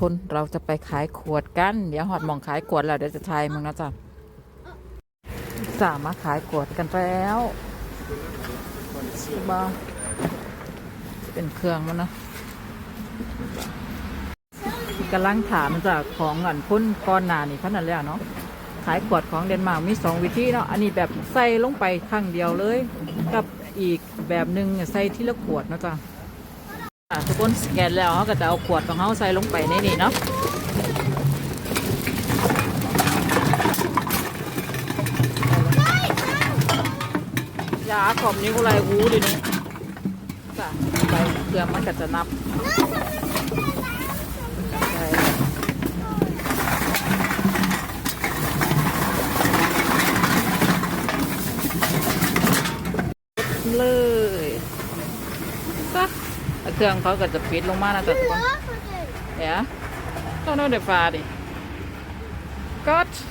คนเราจะไปขายขวดกัน เดี๋ยวหอดหมองขายขวดแล้วเดี๋ยวจะทายมึงนะจ๊ะจ้ามาขายขวดกันแล้วบ้าเป็นเครื่องมันนะกำลังถามมันจากของอันพ่นก้อนนานี่เท่านั้นแหละเนาะขายขวดของเดนมาร์กมีสองวิธีเนาะอันนี้แบบใส่ลงไปครั้งเดียวเลย กับอีกแบบหนึ่งใส่ที่ละขวดนะจ๊ะ ทุกคนสแกนแล้วเขาก็จะเอาขวดของเขาใส่ลงไปในนี่เนาะยาขอบนิ้วอะไรหูดินี่จ้ะไปเครื่องมันก็จะนับเลยจ้ะ แล้วเครื่องเขาก็จะปิดลงมานะจ๊ะทุกคน Ja, dan nou de vader. Kot.